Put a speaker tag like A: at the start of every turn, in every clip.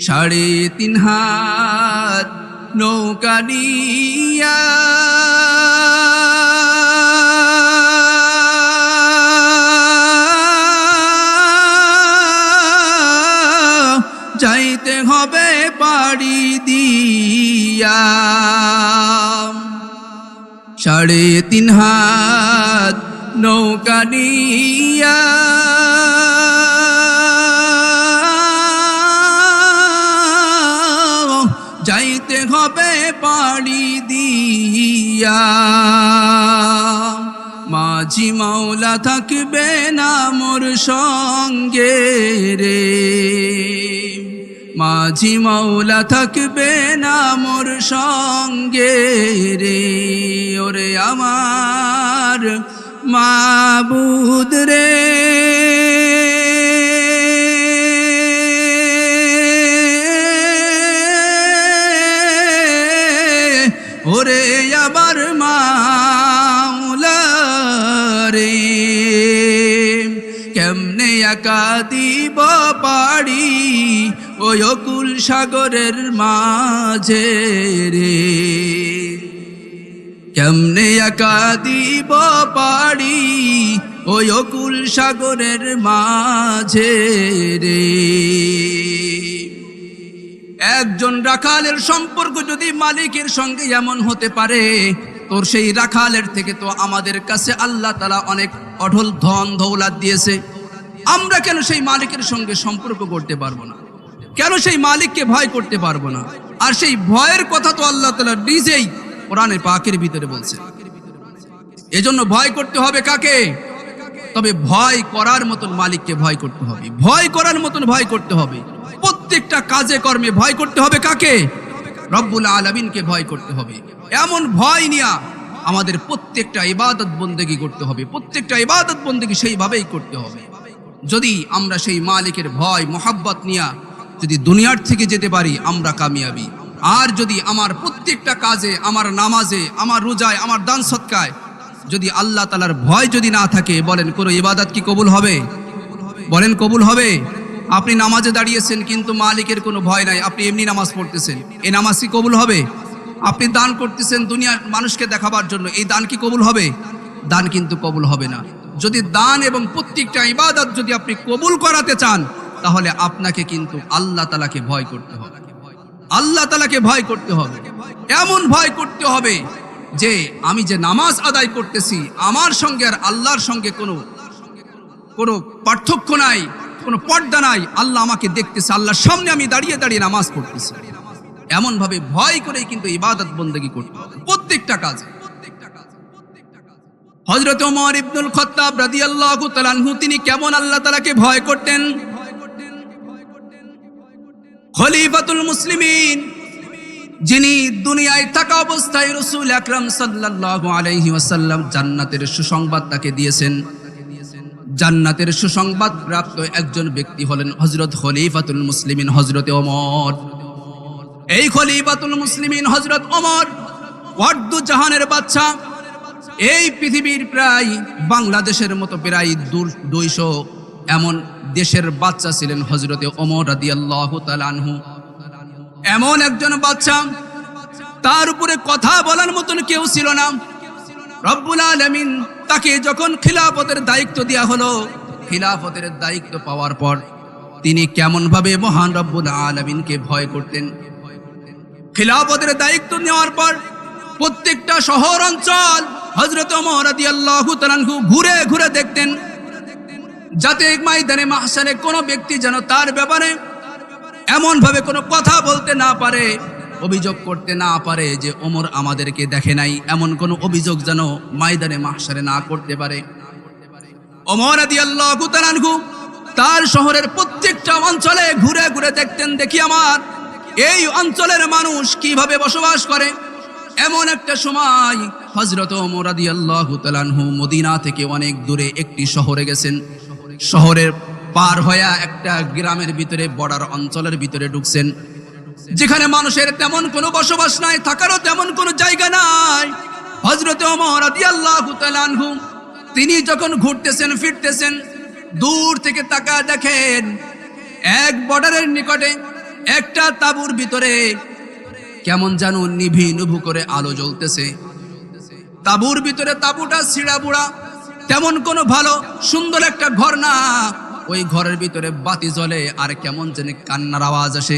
A: সাড়ে তিন হাত নৌকা নিয়া যাইতে হবে পাড়ি দিয়া। সাড়ে তিন হাত নৌকা নিয়া হবে পাড়ি দিয়া। মাঝি মাওলা থাকবে না মোর সঙ্গে রে। মাঝি মাওলা থাকবে না মোর সঙ্গে রে। ওরে আমার মাবুদ রে। ওরে আবার মাওলা রে কেমনে একা দিব পাড়ি ওই অকুল সাগরের মাঝে রে? কেমনে একা দিব পাড়ি ওই অকুল সাগরের মাঝে রে? একজন রাখালের সম্পর্ক যদি মালিকের সঙ্গে এমন হতে পারে, তোর সেই রাখালের থেকে তো আমাদের কাছে আল্লাহ তালা অনেক অঢল ধন দৌলাত দিয়েছে। আমরা কেন সেই মালিকের সঙ্গে সম্পর্ক করতে পারব না? কেন সেই মালিককে ভয় করতে পারব না? আর সেই ভয়ের কথা তো আল্লাহ তালা নিজেই কোরআনে পাকের ভিতরে বলছে। এজন্য ভয় করতে হবে কাকে? তবে ভয় করার মতন মালিককে ভয় করতে হবে। ভয় করার মতন ভয় করতে হবে। প্রত্যেকটা কাজে কর্মে ভয় করতে হবে কাকে? রব্বুল আলমিনকে ভয় করতে হবে। এমন ভয় নিয়া আমাদের প্রত্যেকটা ইবাদত বন্দেগি করতে হবে। প্রত্যেকটা ইবাদত বন্দেগি সেইভাবেই করতে হবে। যদি আমরা সেই মালিকের ভয়, মোহাব্বত নিয়া যদি দুনিয়ার থেকে যেতে পারি, আমরা কামিয়াবি। আর যদি আমার প্রত্যেকটা কাজে, আমার নামাজে, আমার রোজায়, আমার দান সৎকায় যদি আল্লাহ তালার ভয় যদি না থাকে, বলেন কোনো ইবাদত কি কবুল হবে? বলেন কবুল হবে? আপনি নামাজে দাঁড়িয়েছেন, কিন্তু মালিকের কোনো ভয় নাই। আপনি এমনি নামাজ পড়তেছেন। এই নামাজ কি কবুল হবে? আপনি দান করতেছেন দুনিয়ার মানুষকে দেখাবার জন্য। এই দান কি কবুল হবে? দান কিন্তু কবুল হবে না। যদি দান এবং প্রত্যেকটা ইবাদত যদি আপনি কবুল করাতে চান, তাহলে আপনাকে কিন্তু আল্লাহ তালাকে ভয় করতে হবে। আল্লাহ তালাকে ভয় করতে হবে। এমন ভয় করতে হবে যে, আমি যে নামাজ আদায় করতেছি, আমার সঙ্গে আর আল্লাহর সঙ্গে কোনো কোনো পার্থক্য নাই। কোনো পর্দা নাই। আল্লাহ আমাকে দেখতেছে, আল্লাহর সামনে আমি দাঁড়িয়ে দাঁড়িয়ে নামাজ পড়তেছি। এমন ভাবে ভয় করেই কিন্তু ইবাদত বন্দেগী করতে প্রত্যেকটা কাজে। হজরত ওমর ইবনুল খত্তাব রাদিয়াল্লাহু তাআলাহু তিনি কেমন আল্লাহ তাআলাকে ভয় করতেন? খলিফাতুল মুসলিমিন, যিনি দুনিয়ায় থাকা অবস্থায় রসুল আকরাম সাল্লাল্লাহু আলাইহি ওয়াসাল্লাম জান্নাতের সুসংবাদ তাকে দিয়েছেন। জান্নাতের সুসংবাদ প্রাপ্ত একজন ব্যক্তি হলেন হজরত খলিফাতুল মুসলিমিন হজরতে ওমর। এই খলিফাতুল মুসলিমিন হজরত ওমর, ওয়ার্দু জাহানের বাচ্চা। এই পৃথিবীর প্রায় বাংলাদেশের মতো প্রায় দুইশো এমন দেশের বাচ্চা ছিলেন হজরতে ওমর রাদিয়াল্লাহু তাআলা আনহু। এমন একজন বাচ্চা, তার উপরে কথা বলার মতন কেউ ছিল না। রব্বুল আলমিন তাকে যখন খিলাফতের দায়িত্ব দেওয়া হলো, খিলাফতের দায়িত্ব পাওয়ার পর তিনি কেমন ভাবে মহান রব্বুল আলমিনকে ভয় করতেন। খিলাফতের দায়িত্ব নেওয়ার পর প্রত্যেকটা শহর অঞ্চল হজরত মহারাদি ঘুরে ঘুরে দেখতেন, যাতে মাইদানে মাহসানে কোনো ব্যক্তি যেন তার ব্যাপারে এমন ভাবে কোনো কথা বলতে না পারে। অভিযোগ করতে না পারে যে ওমর আমাদেরকে দেখে নাই, এমন কোনো অভিযোগ যেন ময়দানে মাহসারে না করতে পারে। ওমর আদি আল্লাহ তার শহরের প্রত্যেকটা অঞ্চলে ঘুরে ঘুরে দেখতেন, দেখি আমার, এই অঞ্চলের মানুষ কীভাবে বসবাস করে? এমন একটা সময় হজরত ওমর আদি আল্লাহ মদিনা থেকে অনেক দূরে একটি শহরে গেছেন। শহরের পার হইয়া একটা গ্রামের ভিতরে, বর্ডার অঞ্চলের ভিতরে ঢুকছেন। যেখানে মানুষের তেমন কোনো বসবাস নাই, থাকারও তেমন কোনো জায়গা নাই। হজরত আনহু, তিনি যখন ঘুরতেছেন, ফিরতেছেন, দূর থেকে তাকা দেখেন, এক বর্ডারের নিকটে একটা তাবুর ভিতরে কেমন যেন নিভি নুভু করে আলো জ্বলতেছে। তাবুর ভিতরে তাবুটা বুড়া, তেমন কোনো ভালো, সুন্দর একটা ঘর না। ওই ঘরের ভিতরে বাতি জ্বলে আর কেমন যেন কান্নার আওয়াজ আসে।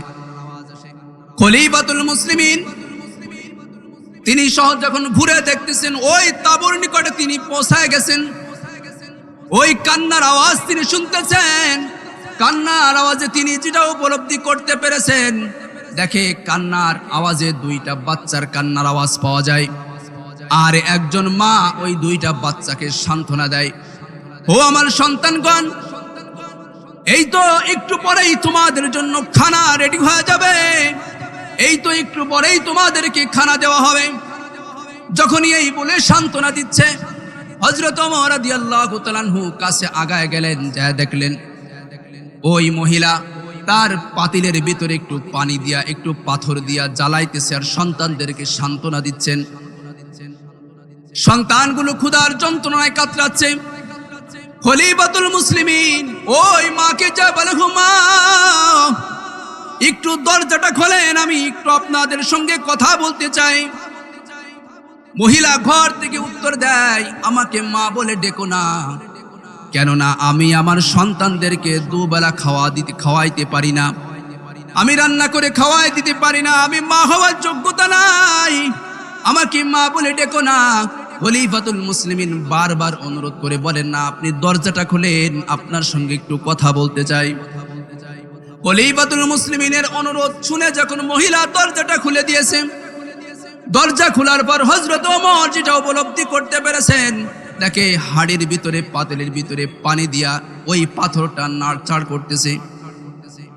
A: খলিফাতুল মুসলিমিন। তিনি সহজ যখন ঘুরে দেখতেছেন, ওই তাবুর নিকটে তিনি পৌঁছায় গেছেন। ওই কান্নার আওয়াজ তিনি শুনতেছেন। কান্নার আওয়াজে তিনি যেটা উপলব্ধি করতে পেরেছেন, দেখে কান্নার আওয়াজে দুইটা বাচ্চার কান্নার আওয়াজ পাওয়া যায়। আর একজন মা ওই দুইটা বাচ্চাকে সান্ত্বনা দেয়। ও আমার সন্তানগণ, এই তো একটু পরেই তোমাদের জন্য খানা রেডি হয়ে যাবে। এই তো একটু পরেই তোমাদেরকে খানা দেওয়া হবে। যখনই এই বলে সান্ত্বনা দিচ্ছে হজরত কাছে আগায় গেলেন যা দেখলেন, ওই মহিলা তার পাতিলের ভিতরে একটু পানি দিয়া, একটু পাথর দিয়া জ্বালাইতেছে আর সন্তানদেরকে সান্ত্বনা দিচ্ছেন। সন্তানগুলো ক্ষুধার যন্ত্রণায় কাতরাচ্ছে। খলিফাতুল মুসলিমিন, ওই মাকে যা বলে ঘুমা একটু দরজাটা খোলেন, আমি একটু আপনাদের সঙ্গে কথা বলতে চাই। মহিলা ঘর থেকে উত্তর দেয়, আমাকে মা বলে ডেকো না। কেননা আমি আমার সন্তানদেরকে দুবেলা খাওয়া দিতে, খাওয়াইতে পারি না। আমি রান্না করে খাওয়াই দিতে পারি না। আমি মা হওয়ার যোগ্যতা নাই। আমাকে মা বলে ডেকো না। খলিফাতুল মুসলিমিন বারবার অনুরোধ করে বলেন, না, আপনি দরজাটা খুলেন, আপনার সঙ্গে একটু কথা বলতে চাই। খলিফাতুল মুসলিমিনের অনুরোধ শুনে যখন মহিলা দরজাটা খুলে দিয়েছে, দরজা খোলার পর হজরত ওমর যেটা উপলব্ধি করতে পেরেছেন দেখে হাড়ির ভিতরে, পাতিলের ভিতরে পানি দিয়া ওই পাথরটা নাড়চাড় করতেছে।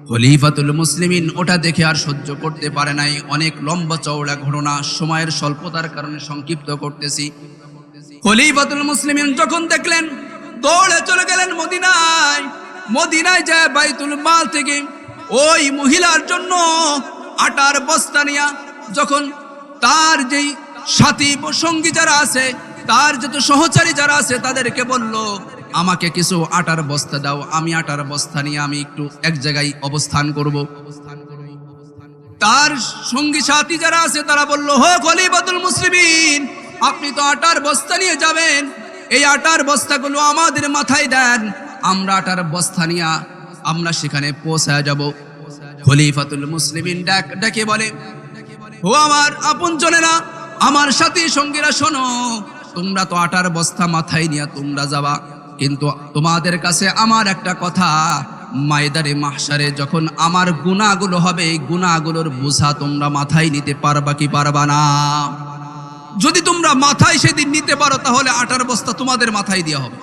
A: খলিফাতুল মুসলিমিন ওটা দেখে আর সহ্য করতে পারে নাই। অনেক লম্বা চওড়া ঘটনা সময়ের স্বল্পতার কারণে সংক্ষিপ্ত করতেছি। খলিফাতুল মুসলিমিন যখন দেখলেন, দৌড়ে চলে গেলেন মদিনায় মদিনায় যায় বাইতুল মাল থেকে। ওই মহিলার জন্য আটার বস্তা নিয়া যখন তার যেই সাথী সঙ্গী যারা আছে, তার যত সহচারী যারা আছে, তাদেরকে বলল, আমাকে কিছু আটার বস্তা দাও, আমি আটার বস্তা নিয়ে আমি একটু এক জায়গায় অবস্থান করব। তার সঙ্গী সাথী যারা আছে, তারা বলল হো খলিফাতুল মুসলিমিন, আপনি তো আটার বস্তা নিয়ে যাবেন। এই আটার বস্তাগুলো আমাদের মাথায় দেন। আমরা আটার বস্তা নিয়ে আমরা সেখানে পৌঁছায় যাব। খলিফাতুল মুসলিমিন ডাক ডাকে বলে, ও আমার আপন জনেরা, আমার সাথী সঙ্গীরা শোনো, তোমরা তো আটার বস্তা মাথায় নিয়ে তোমরা যাবা। কিন্তু তোমাদের কাছে আমার একটা কথা, মায়দারে মাহসারে যখন আমার গুণাগুলো হবে, এই গুণাগুলোর বোঝা তোমরা মাথায় নিতে পারবা কি পারবা না? যদি তোমরা মাথায় সেদিন নিতে পারো, তাহলে আটার বস্তা তোমাদের মাথায় দেওয়া হবে।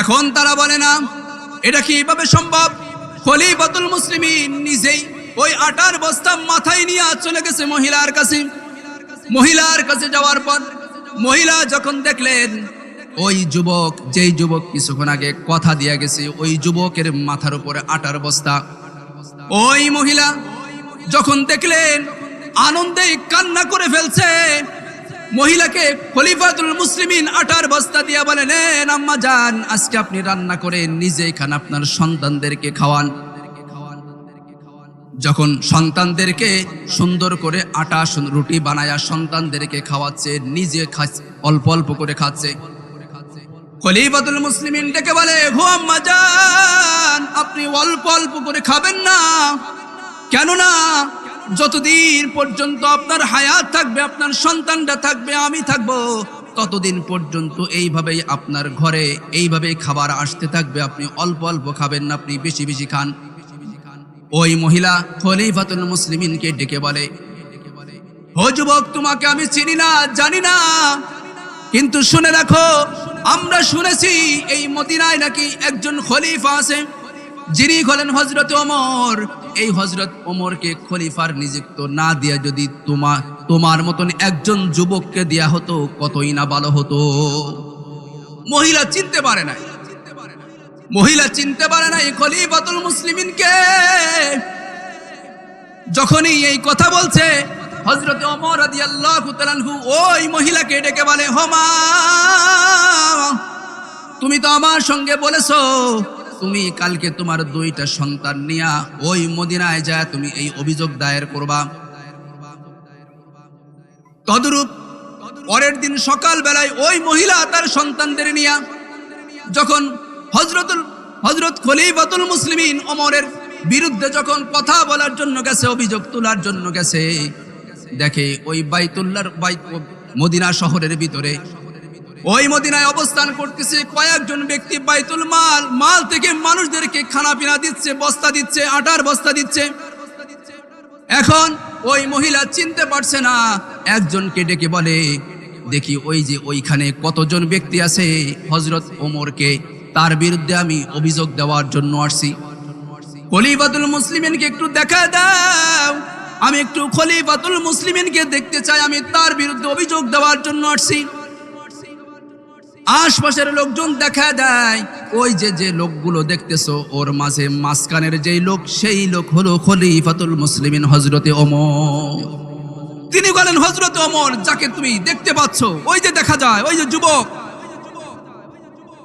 A: এখন তারা বলে না, এটা কি এভাবে সম্ভব? খলিফাতুল মুসলিমিন নিজেই ওই আটার বস্তা মাথায় নিয়ে চলে গেছে মহিলার কাছে। মহিলার কাছে যাওয়ার পর মহিলা যখন দেখলেন, ওই যুবক, যেই যুবক কিছুক্ষণ আগে কথা দিয়ে গেছে, ওই যুবকের মাথার উপরে আটার বস্তা। ওই মহিলা যখন দেখলেন, আনন্দে কান্না করে ফেলছে মহিলাকে খলিফাতুল মুসলিমিন আটার বস্তা দিয়ে বলেন "নেন আম্মা যান, আজকে আপনি রান্না করে নিজে খান, আপনার সন্তানদেরকে খাওয়ান। যখন সন্তানদেরকে সুন্দর করে আটা রুটি বানায়া সন্তানদেরকে খাওয়াচ্ছে, নিজে খাচ্ছে, অল্প অল্প করে খাচ্ছে। খলিফাতুল মুসলিমিন ডেকে বলে হো আম্মা যান, আপনি অল্প অল্প করে খাবেন না। কেননা যতদিন পর্যন্ত আপনার হায়াত থাকবে, আপনার সন্তানটা থাকবে, আমি থাকব, ততদিন পর্যন্ত এইভাবেই আপনার ঘরে এইভাবে খাবার আসতে থাকবে। আপনি অল্প অল্প খাবেন না, আপনি বেশি বেশি খান। ওই মহিলা খলিফাতুল মুসলিমিনকে ডেকে বলে, ও যুবক, তোমাকে আমি চিনি না, জানি না, কিন্তু শুনে রাখো, আমরা শুনেছি এই মদিনায় নাকি একজন খলিফা আছে, যিনি হলেন হজরত ওমর। এই হজরত ওমরকে খলিফার নিযুক্ত না দিয়া যদি তোমার তোমার মতন একজন যুবককে দেয়া হতো, কতই না ভালো হতো? মহিলা চিনতে পারে না মহিলা চিনতে পারে নাই খলিফাতুল মুসলিমিনকে। যখনই এই কথা বলছে, হজরত রাদিয়াল্লাহু তাআলা আনহু, ওই মহিলাকে ডেকে বলে, হোমা, তুমি তো আমার সঙ্গে বলেছ তুমি কালকে তোমার দুইটা সন্তান নিয়া ওই মদিনায় যায়, তুমি এই অভিযোগ দায়ের করবা। তদরূপ পরের দিন সকাল বেলায় ওই মহিলা তার সন্তানদের নিয়া, যখন হজরতুল হজরত খলিফাতুল মুসলিমিন ওমরের বিরুদ্ধে যখন কথা বলার জন্য গেছে, অভিযোগ তোলার জন্য গেছে, দেখে ওই বাইতুল্লার বাই মদিনা শহরের ভিতরে ওই মদিনায় অবস্থান করতেছে কয়েকজন ব্যক্তি বাইতুল মাল মাল থেকে মানুষদেরকে খানা পিনা দিচ্ছে, বস্তা দিচ্ছে, আটার বস্তা দিচ্ছে। এখন ওই মহিলা চিনতে পারছে না, একজনকে ডেকে বলে, দেখি ওই যে ওইখানে কতজন ব্যক্তি আছে হজরত ওমরকে, তার বিরুদ্ধে আমি অভিযোগ দেওয়ার জন্য আসছি। খলিফাতুল মুসলিমিনকে একটু দেখা দাও। আমি একটু খলিফাতুল মুসলিমিনকে দেখতে চাই, আমি তার বিরুদ্ধে অভিযোগ দেওয়ার জন্য আসছি। আশপাশের লোকজন দেখা দেয়। ওই যে যে লোকগুলো দেখতেছো, ওর মাঝে মাঝখানের যেই লোক, সেই লোক হলো খলিফাতুল মুসলিমিন হজরতে অমর তিনি বলেন হজরত অমর যাকে তুমি দেখতে পাচ্ছ, ওই যে দেখা যায়, ওই যে যুবক।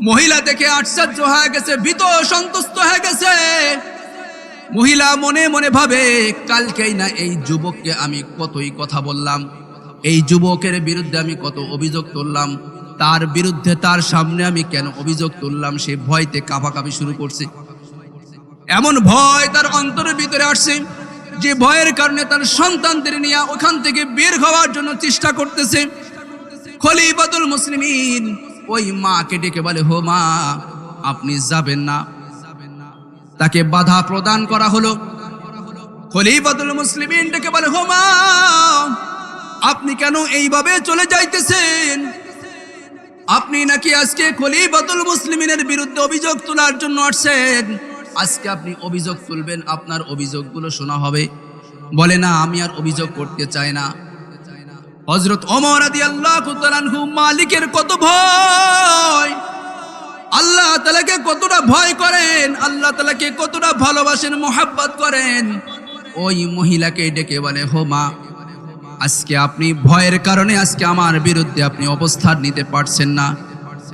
A: মহিলা দেখে আশ্চর্য হয়ে গেছে, ভীত সন্তুষ্ট হয়ে গেছে। মহিলা মনে মনে ভাবে, কালকেই না এই যুবককে আমি কতই কথা বললাম, এই যুবকের বিরুদ্ধে আমি কত অভিযোগ তুললাম তার বিরুদ্ধে তার সামনে আমি কেন অভিযোগ তুললাম? সে ভয়তে কাঁপাকাঁপি শুরু করছে। এমন ভয় তার অন্তরের ভিতরে আসছে যে ভয়ের কারণে তার সন্তানদের নিয়ে ওখান থেকে বের হওয়ার জন্য চেষ্টা করতেছে। খলিফাতুল মুসলিমিন ওই মাকে ডেকে বলে, হো মা, আপনি যাবেন না। তাকে বাধা প্রদান করা হলো। খলিফাতুল মুসলিমিন ডেকে বলে, হো মা, আপনি কেন এইভাবে চলে যাইতেছেন? আপনি নাকি আজকে খলিফাতুল মুসলিমিনের বিরুদ্ধে অভিযোগ তোলার জন্য আসছেন? আজকে আপনি অভিযোগ তুলবেন, আপনার অভিযোগগুলো শোনা হবে। বলে না, আমি আর অভিযোগ করতে চাই না। হজরত ওমর আদি আল্লাহ মালিকের কত ভয়? আল্লাহ তালাকে কতটা ভয় করেন? আল্লাহ তালাকে কতটা ভালোবাসেন, মোহাব্বত করেন? ওই মহিলাকে ডেকে বলে, হো মা আজকে আপনি ভয়ের কারণে আজকে আমার বিরুদ্ধে আপনি অবস্থান নিতে পারছেন না।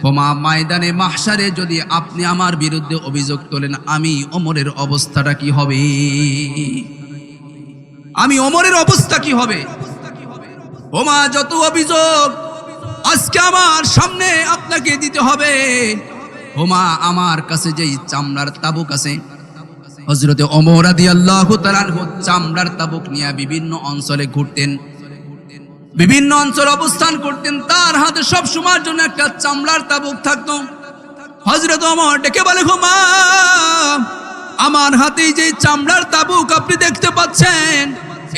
A: হোমা ময়দানে মাহসারে যদি আপনি আমার বিরুদ্ধে অভিযোগ তোলেন, আমি ওমরের অবস্থাটা কি হবে? আমি ওমরের অবস্থা কি হবে? ওমা যত অভিযোগ আজকে আমার সামনে আপনাকে দিতে হবে। ওমা আমার কাছে যেই চামড়ার তাবুক আছে হজরতে অমর আদি আল্লাহ চামড়ার তাবুক নিয়ে বিভিন্ন অঞ্চলে ঘুরতেন। বিভিন্ন অঞ্চল অবস্থান করতেন, তার হাতে সব সময়ের জন্য একটা চামড়ার তাবুক থাকতো। হজরত অমর ডেকে বলে ঘুমা আমার হাতে যে চামড়ার তাবুক আপনি দেখতে পাচ্ছেন,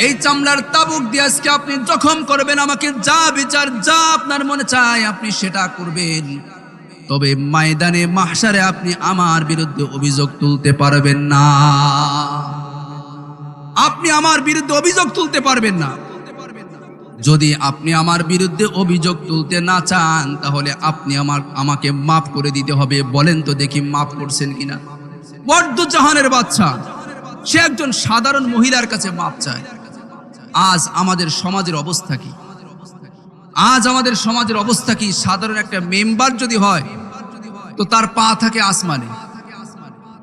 A: এই চামড়ার তাবুক দিয়ে আজকে আপনি জখম করবেন, আমাকে যা বিচার, যা আপনার মনে চায় আপনি সেটা করবেন। তবে ময়দানে মাহসারে আপনি আমার বিরুদ্ধে অভিযোগ তুলতে পারবেন না। আপনি আমার বিরুদ্ধে অভিযোগ তুলতে পারবেন না। যদি আপনি আমার বিরুদ্ধে অভিযোগ তুলতে না চান, তাহলে আপনি আমার, আমাকে মাফ করে দিতে হবে। বলেন তো দেখি মাফ করছেন কিনা। বড্ড জাহানের বাচ্চা। সে একজন সাধারণ মহিলার কাছে মাপ চায়। আজ আমাদের সমাজের অবস্থা কি? আজ আমাদের সমাজের অবস্থা কি? সাধারণ একটা মেম্বার যদি হয়, তো তার পা থাকে আসমানে।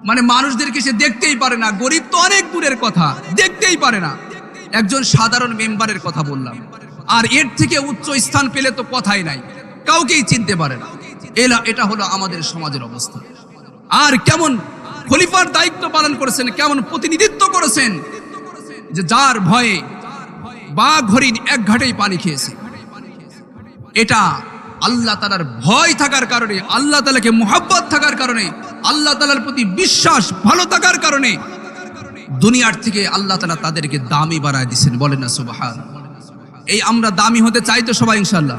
A: মানে মানুষদেরকে সে দেখতেই পারে না। গরিব তো অনেক দূরের কথা। দেখতেই পারে না। একজন সাধারণ মেম্বারের কথা বললাম। আর এর থেকে উচ্চ স্থান পেলে তো কথাই নাই। কাউকেই চিনতে পারে না। এলা, এটা হলো আমাদের সমাজের অবস্থা। আর কেমন খলিফার দায়িত্ব পালন করেছেন, কেমন প্রতিনিধিত্ব করেছেন, যে যার ভয়ে বাঘ হরিণ এক ঘাটেই পানি খেয়েছে। এটা আল্লাহ তালার ভয় থাকার কারণে, আল্লাহ তালাকে মোহাব্বত থাকার কারণে, আল্লাহ তালার প্রতি বিশ্বাস ভালো থাকার কারণে দুনিয়ার থেকে আল্লাহ তালা তাদেরকে দামি বানায় দিচ্ছেন বলেন না সুবাহান এই আমরা দামি হতে চাই তো সবাই ইনশাল্লাহ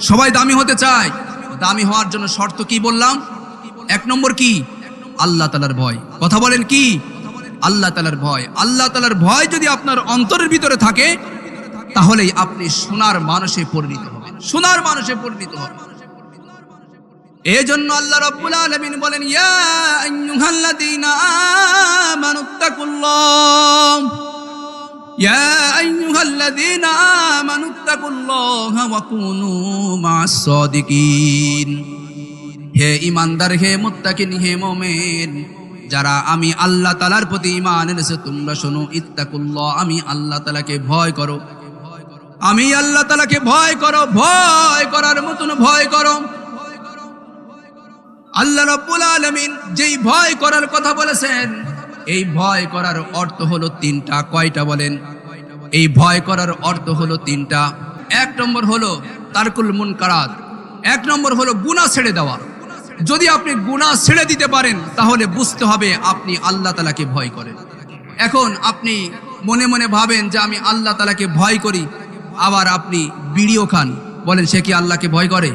A: সবাই দামি হতে চায়। দামি হওয়ার জন্য শর্ত কি বললাম? এক নম্বর কি? আল্লাহ তালার ভয়। কথা বলেন কি? আল্লাহ তালার ভয়। আল্লাহ তালার ভয় যদি আপনার অন্তরের ভিতরে থাকে, তাহলেই আপনি সোনার মানুষে পরিণত হবেন। সোনার মানুষে পরিণত হবেন। এই জন্য আল্লাহ রাব্বুল আলামিন বলেন ইয়া আইয়ুহাল্লাযীনা হে ইমানদার, হে মুত্তাকিন, হে মুমিন, যারা আমি আল্লাহ তালার প্রতি ইমান এনেছে, তোমরা শোনো, ইত্তাকুল্লাহ, আমি আল্লাহ তালাকে ভয় করো। আমি আল্লাহ তালাকে ভয় করো, ভয় করার মতন ভয় করো। আল্লাহ রব্বুল আলমিন যেই ভয় করার কথা বলেছেন, এই ভয় করার অর্থ হলো তিনটা। কয়টা বলেন? এই ভয় করার অর্থ হলো তিনটা। এক নম্বর হলো তারকুল মুনকারাত। এক নম্বর হলো গুনাহ ছেড়ে দেওয়া। যদি আপনি গুনাহ ছেড়ে দিতে পারেন, তাহলে বুঝতে হবে আপনি আল্লাহ তালাকে ভয় করেন। এখন আপনি মনে মনে ভাবেন যে আমি আল্লাহ তালাকে ভয় করি, আবার আপনি বিড়িও খান। বলেন, সে কি আল্লাহকে ভয় করে?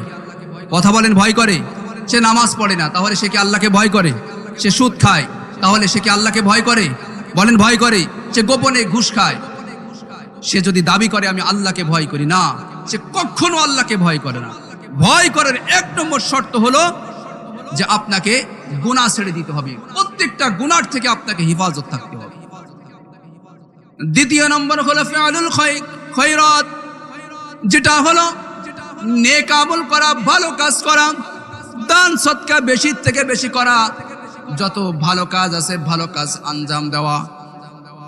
A: কথা বলেন, ভয় করে। সে নামাজ পড়ে না, তাহলে সে কি আল্লাহকে ভয় করে? সে সুদ খায়, তাহলে সে কি আল্লাহকে ভয় করে? বলেন, ভয় করে। সে গোপনে ঘুষ খায়। সে যদি দাবি করে, আমি আল্লাহকে ভয় করি। না, সে কখনো আল্লাহকে ভয় করে না। ভয় করার এক নম্বর শর্ত হলো যে আপনাকে গুনাহ ছেড়ে দিতে হবে। প্রত্যেকটা গুনার থেকে আপনাকে হেফাজত থাকতে হবে। দ্বিতীয় নম্বর হলো ফিআলুল খৈ- খৈরাত, যেটা হলো নেক আমল করা, ভালো কাজ করা, দান সৎকা বেশি থেকে বেশি করা। যত ভালো কাজ আছে, ভালো কাজ আঞ্জাম দেওয়া।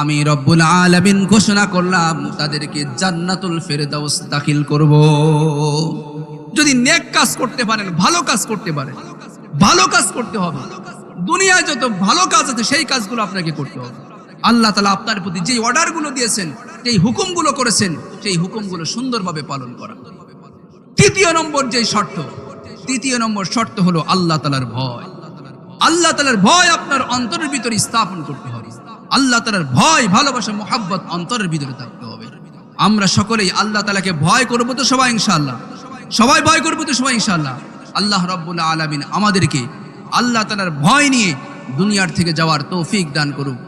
A: আমি রব্বুল আলামিন ঘোষণা করলাম, তাদেরকে জান্নাতুল ফেরদাউস দাখিল করব। যদি নেক কাজ করতে পারেন, ভালো কাজ করতে পারেন, ভালো কাজ করতে হবে। দুনিয়ায় যত ভালো কাজ আছে, সেই কাজগুলো আপনাকে করতে হবে। আল্লাহ তালা আপনার প্রতি যেই অর্ডারগুলো দিয়েছেন, যেই হুকুমগুলো করেছেন, সেই হুকুমগুলো সুন্দরভাবে পালন করা। তৃতীয় নম্বর যে শর্ত, তৃতীয় নম্বর শর্ত হলো আল্লাহ তালার ভয়। আল্লাহ তালার ভয় আপনার অন্তরের ভিতরে স্থাপন করতে হবে। আল্লাহ তালার ভয়, ভালোবাসা, মোহাব্বত অন্তরের ভিতরে থাকতে হবে। আমরা সকলেই আল্লাহ তালাকে ভয় করব তো সবাই ইনশাল্লাহ সবাই ভয় করব তো সবাই ইনশাল্লাহ আল্লাহ রব্বুল্লাহ আলমিন আমাদেরকে আল্লাহ তালার ভয় নিয়ে দুনিয়ার থেকে যাওয়ার তৌফিক দান করুক।